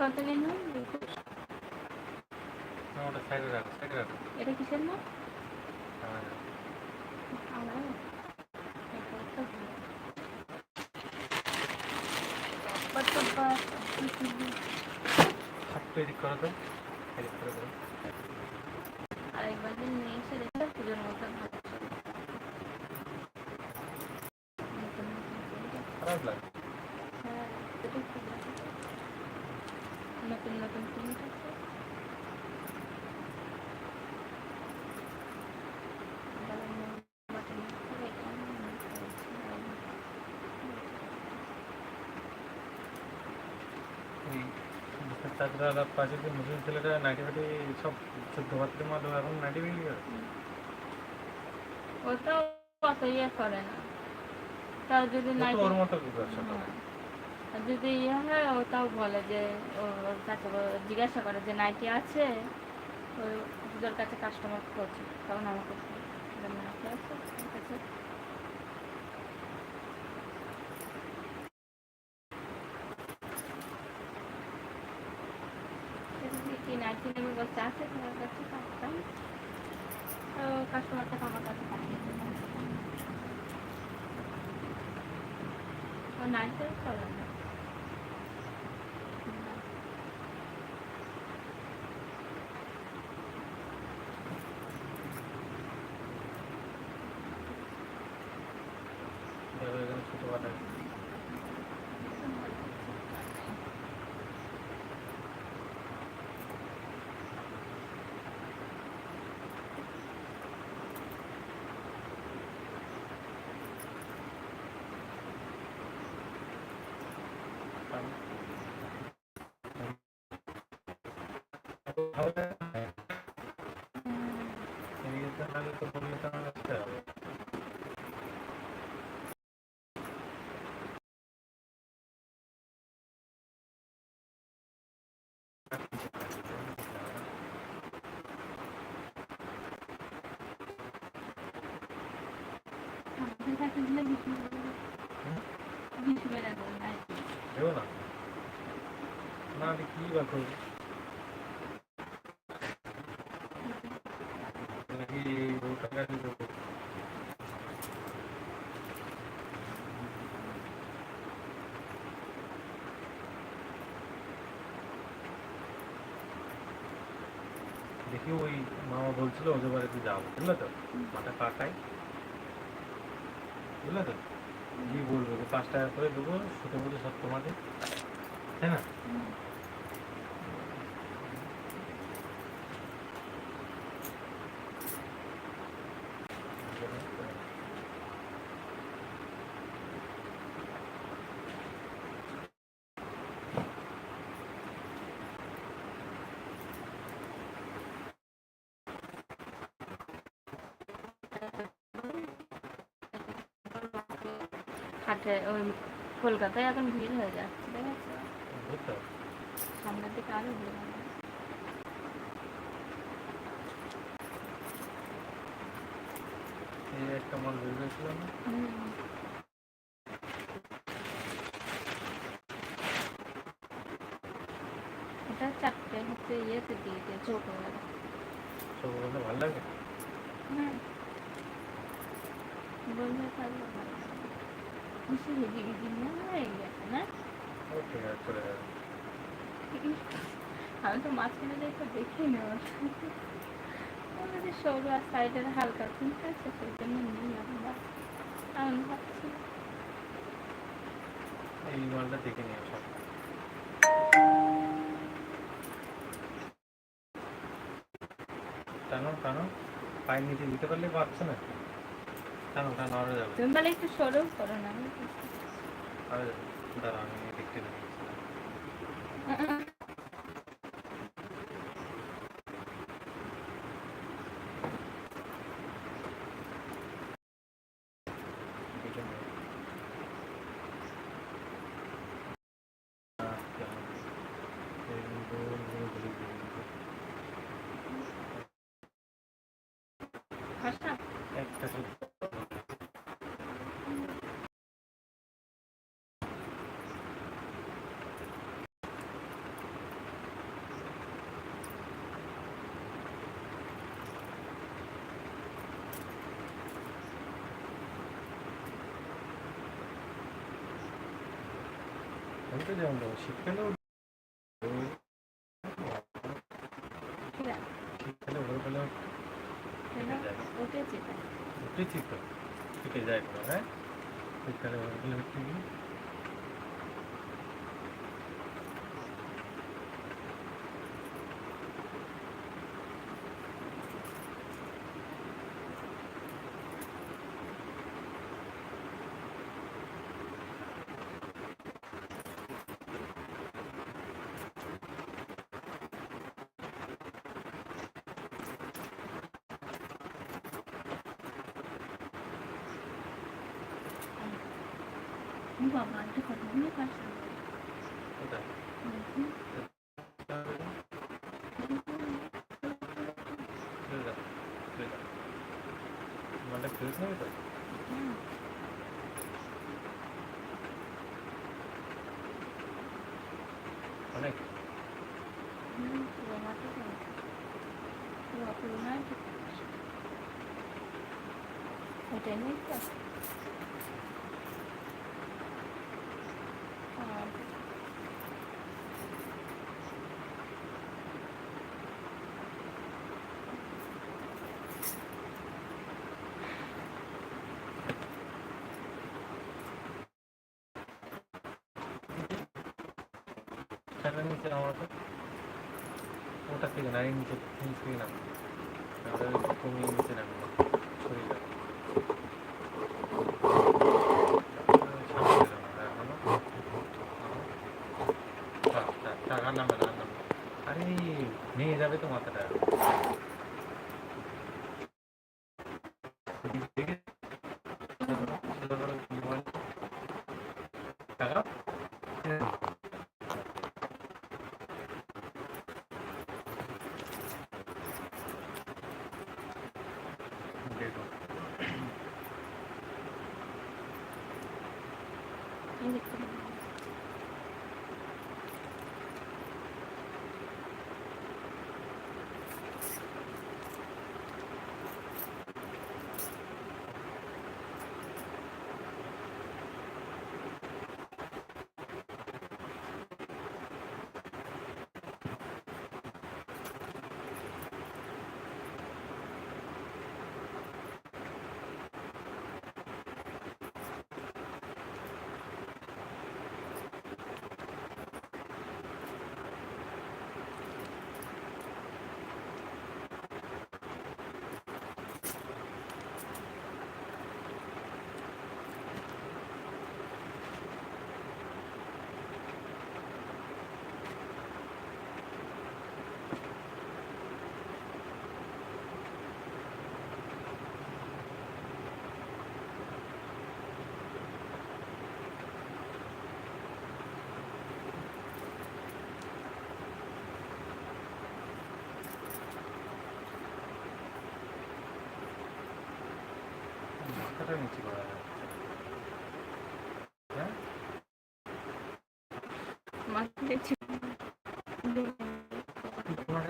কত কেন রাখো এটা কিসের না আমার আমার এটা তো ভালো। কত বা- হাতটা এদিক করো তো এদিক করে দাও আরেকবার দিন নিয়ে এসে দেখে পুজোর মতো ভালো চলে। নতুন নতুন প্রিন্ট খারাপ লাগে হ্যাঁ এটা খুব ভালো। নতুন নতুন প্রিন্ট আছে আবার অন্য button আছে, এটা আমি মনে করেছি। এই চাকরা পাশে যে মুসলিম ছেলেটা নাইটি ফাটি সব চোদ্দ বাচ্চাদের মতো এখন নাইটি অত ইয়ে করে না। তাও যদি নাইটি ওর মতো ব্যবসা করে? হ্যাঁ। যদি ইয়ে হয় ওটাও বলে যে ওর জিজ্ঞাসা করে যে নাইটি আছে? ওই পুজোর কাছে কাস্টমার করছে তখন আমাকে নাইটি আছে। ওর কাছে সেদিকে কি নাইটি নেবে বলছে আছে, তোমার কাছে কাস্টমার তো কাস্টমারটা আমার কাছে পাঠিয়েছে করে না দেখো এখানে ছোট বাটা এদিকে তো নাহলে তো বললে তো আমার আসতে হবে আমাদের কাছে দিলে বিষ্ণু বিষ্ণু বেড়া দেবো নাইটি দেবো না না আমি কি বা করব নাকি ও টাকা দিয়ে দেবো দেখি ওই মামা বলছিল ওদের বাড়িতে যাব বুঝলে তো, মাথা পাকাই বুঝলে তো, কি বলব পাঁচ টাকা করে দেবো ছোটো মতো সব তোমাদের, তাই না? হাটে ওই কলকাতায় এখন ভিড় হয়ে যাচ্ছে ঠিক আছে বুঝতে সামনের দিকে আরও ভিড় হবে এই একটা মাল বের করেছিল না হুম। এটা চারটে হচ্ছে ইয়েতে দিয়েছে ছোট সব বলতে ভালো লাগে হ্যাঁ বললে তাহলে ভালো হবে। ঠিক আছে আমি তো মাঝখানে দেখে দেখি না সরু আর সাইডের হালকা চিন্তা আছে সেই জন্য আমি ভাবছি এই মালটা দেখে নিও সব। টানো টানো। পায়ের নিচে দিতে পারলে পাচ্ছে না। টানো টানো আরও যাবে? তুমি তাহলে একটু সরো করো না। আরে দাঁড়াও আমি দেখতে দেখি দেখে নিও। আহ, কেমন? এই গোল গোল ঘুরে ঘুরে ঘুরে। ভাষা একটা শুধু আমি তো যেমন দেবো শীতকালেও শীতকালে সেটা উঠেছি তো থেকে যায় হ্যাঁ শীতকালে ওগুলো উঠতে গিয়ে ও বাবা এটা কতগুলো পাশে কোথায় ফেলে দাও ফেলে দাও মানে ফেরত নেবে তো অনেক ওটাই নেই তো আর ফ্যানের নিচে নামাতে ওটা থেকে না এই নিচে নিচ থেকে নামো নাহলে ওই কমিয়ে নিচে নামবে সরে যাবে সামনে যাবে না, এখনও। থাক, থাক, থাক, আর নামবে না, আর নামবে না। আরে ভেঙে যাবে তো মাথাটা দেখে টাকা দেখো এই দেখতে পাবো। মাথাটা নিচে করা দেখছি তোমার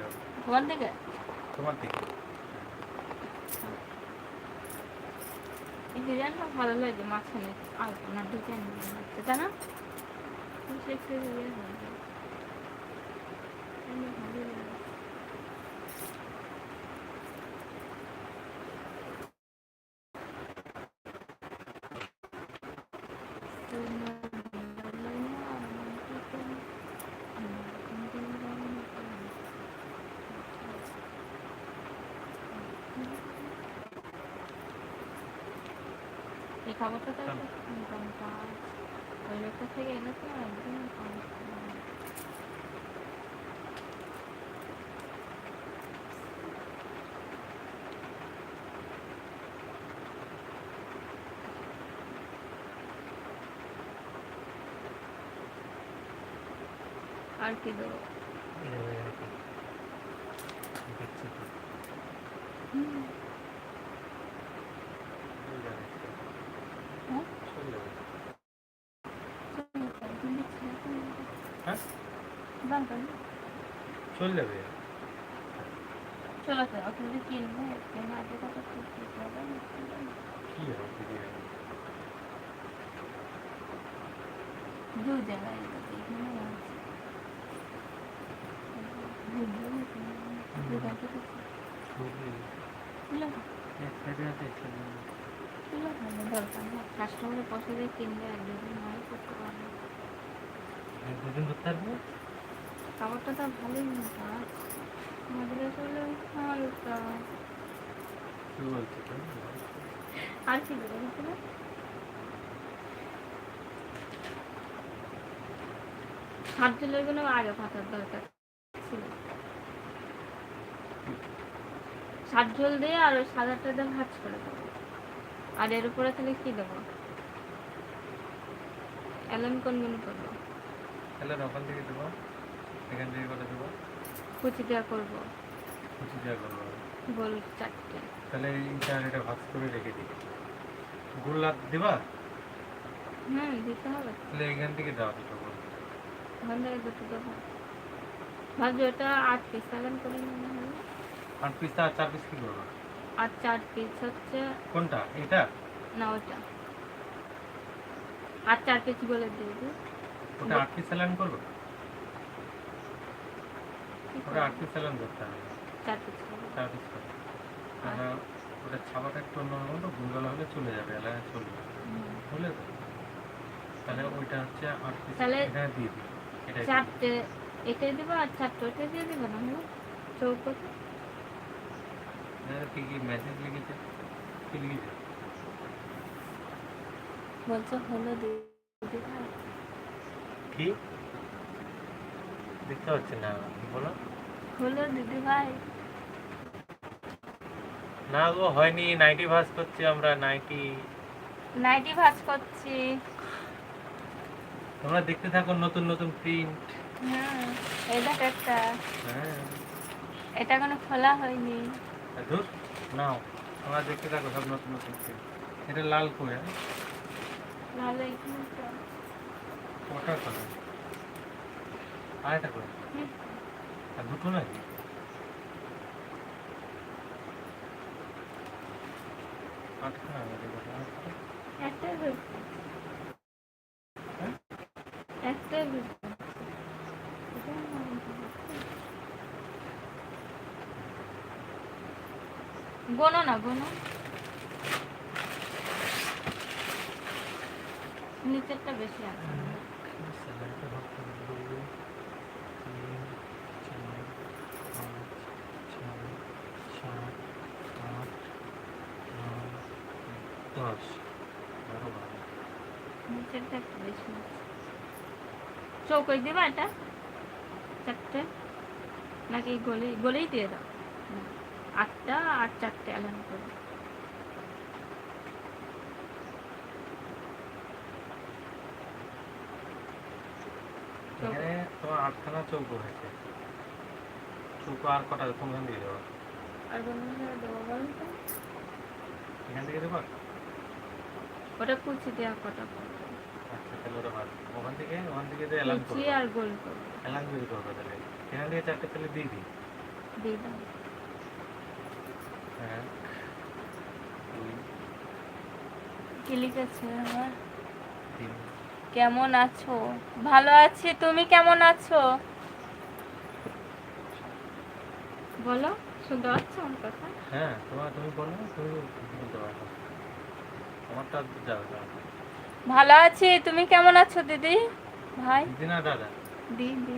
হবে। তোমার এই ডিজাইনটা ভালো লাগে মাঝখানে বেশ একটু ইয়ে হয়ে যায়। এমনি ভালোই লাগে। এই খাবারটা তো কেন? মোটামুটি ওই লোকটা থেকে এনেছে না একদম কম। আর কি দেবো দেখছি তো হুম, ওই জানে। হ্যাঁ? চলে যাবে। চলো, যাবে ওখানে কিনবে কেনা কত না? কি হবে দু জায়গায় আছে, এখানে আছে। বুঝলো না তুমি? দোকান থেকে ছবি খুলে এক সাইডে আছে এক সাইডে নেই। খুলে ভালো দরকার নেই কাস্টমারের পয়সা দিয়ে কিনলে এক দুদিন নয় করতে এক দুদিন ধরতে পারবে কাপড়টা তো ভালোই মোটা আমাদের আসলে হালকা কি বলছো? আর কি বুঝতে হাত জলেরগুলো আগে পাতার দরকার ছিল সাত ঝোল দিয়ে আর ওই সাদাটা দিয়ে ভাজ করে দেবো। আর এর উপরে তাহলে কি দেবো? অ্যালার্ম কোনগুলো করব? তাহলে ওখান থেকে দেবো। এখান থেকে করে দেবো? কুচি দেওয়া করব। কুচি দেওয়া করব। গোল চারটে। তাহলে এইটা এটা ভাগ করে রেখে দিই গোল্লা দেবা? হুম দিতে হবে। তাহলে এখান থেকে দেওয়া দুটো গোল ওখান থেকে দুটো দেবো। ভাবছি ওটা আট পিস অ্যালার্ম করে মনে আট পিস আর চার পিস কি করব আর চার পিস হচ্ছে কোনটা? এটা? না ওটা আর চার পিস বলে দিই ওটা আট পিস স্যালান করব ওটা আট পিস স্যালান করতে হবে। চার পিস চার পিস ওটা ছাপাটা একটু অন্যরকম তো গুলগালা হলে চলে যাবে এলাকা চলবে। বুঝলে তো। তাহলে ওইটা হচ্ছে আট পিস এখানে দিয়ে দিই এটাই চারটে এটাই দেবো আর চারটে ওটাই দিয়ে দেবো না চৌকোতে। কি কি মেসেজ লিখেছে কি লিখেছে বলছো হলো দিদি কি? দেখতে পাচ্ছি না বলো? হলো দিদি ভাই। না গো হয়নি নাইটি ভাস করছি আমরা নাইটি। নাইটি ভাজ করছি। তোমরা দেখতে থাকো নতুন নতুন প্রিন্ট হ্যাঁ দেখ একটা। হ্যাঁ। এটা কোনো খোলা হয়নি। ধুর নাও তোমরা দেখতে থাকো সব নতুন নতুন প্রিন্ট এটা লাল করে ভালো এখানে তো ওটা করে আর এটা করে হুম। আর দুটো নাকি আটখানা নাকি গোটা আটখানা? একটাই হয়েছে হ্যাঁ? একটাই হয়েছে এটা আমার হয়েছে। গোনো না গোনো নিচেরটা বেশি আছে। নিচেরটা একটু বেশি চৌকোই দেবা এটা? চারটে? নাকি গলে গলেই দিয়ে দাও? আর চারটে অ্যালার্ম করে এখানে তোমার আটখানা চৌকো হয়েছে। চৌকো আর কটা কোনখান দিয়ে আর বলো তো। এখান থেকে দেবো? ওটা কুচি দেওয়া কটা আচ্ছা তাহলে ওটা বাদ ওখান থেকে ওখান থেকে করব। আর গোল করব। তৈরি করব তাহলে। এখান থেকে চারটে তাহলে দিয়ে দিই। দিয়ে দাও। এক দুই কি লিখেছে আমার কেমন আছো? ভালো আছি তুমি কেমন আছো? বলো শুনতে পাচ্ছ আমার কথা? হ্যাঁ তোমার তুমি বলো তুমি পারো। আমারটা যাও যাও ভালো আছি তুমি কেমন আছো দিদি? ভাই? দিদি না দাদা? দিদি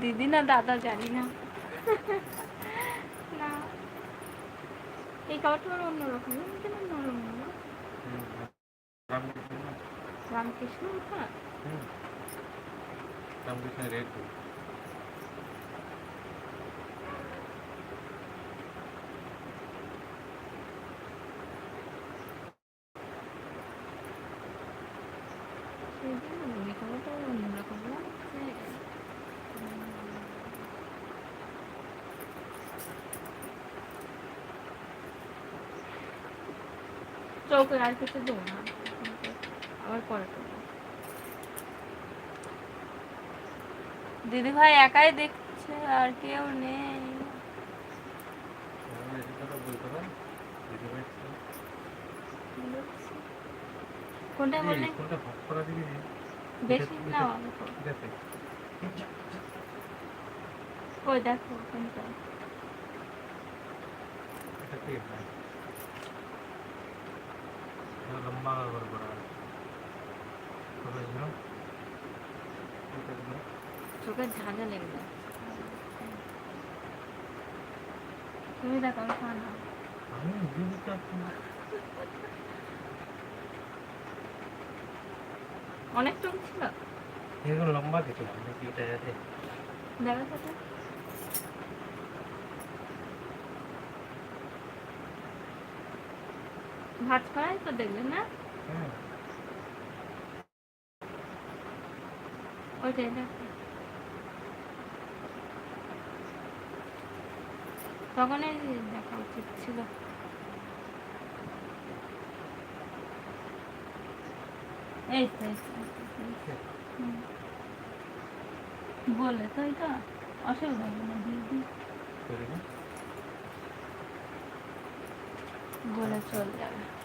দিদি না দাদা জানি না। এই কালারটা অন্যরকম কেন নরম রামকৃষ্ণ। রামকৃষ্ণ রামকৃষ্ণ রেড চৌকে আর কিছু দেবো না। আবার পরে দেবো দিদি ভাই একাই দেখছে আর কেউ নেই। কোনটা বললেন কোনটা ভাগ করা দিবি বেশি না কই দেখো। কোনটা? এটা কি ঠিক না এটা লম্বা করে করা হবে না এটা না চোখের ঝাঁঝা লেগে যায় তুমি দেখো আমি খাওয়া না আমি নিজে বুঝতে পারছি না অনেক চোখ ছিল এরকম লম্বা কিছু না নাকি এটা আছে দেখা সাথে ভাত খাওয়াই তো দেখলে না? হ্যাঁ। ওইটাই দেখো। তখনই দেখা উচিত ছিল। এই তো। বলে তো এটা অসুবিধা হবে না না। বলে চলে যাবে।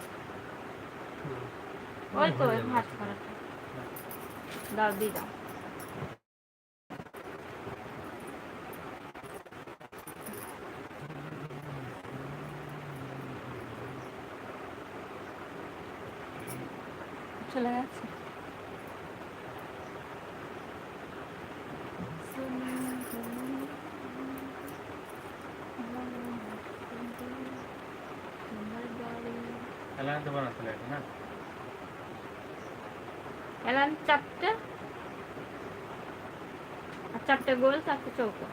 ওই তো ভাত করাটা দাও দিয়ে দাও। চলে গেছে? এলাম চারটে? আর চারটে গোল চারটে চৌকো।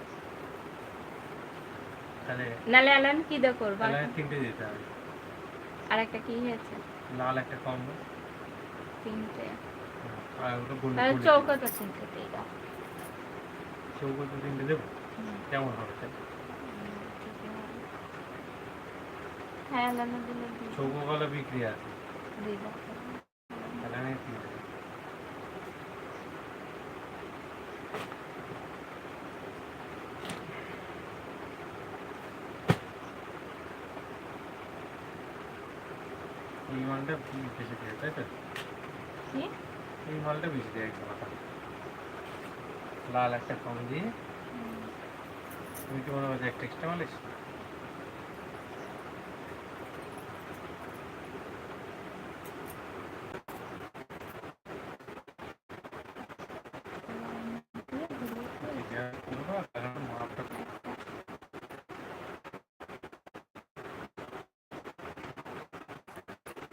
নালে এলান কি দিয়ে করব? তিনটে দিতে হবে। আর একটা কি হয়েছে? লাল একটা কম তিনটে। আর ওটা গোল তাহলে চৌকো তো তিনটে দিয়ে দাও। চৌকো তো তিনটে দেবো? কেমন হবে তাই? হ্যাঁ এলানো দিলে চৌকো গলা বিক্রি আছে। দিয়ে দাও খেলা নেই তিনটে মালটা বেশি দিয়ে তাই তো? এই হলটা বেশি দেয় একদম লাল একটা কম দিয়ে। তুমি কি মনে হয় একটা এক্সট্রা মাল এসছে এটা করব আর কারণ মাপটা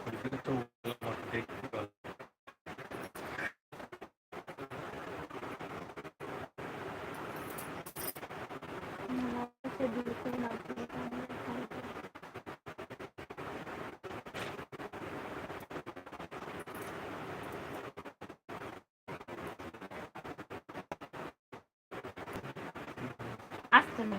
ওইদিকে তো মতো দেখতে পাবো সে দূর থেকে না দিলে তাহলে খাবে। আসতে না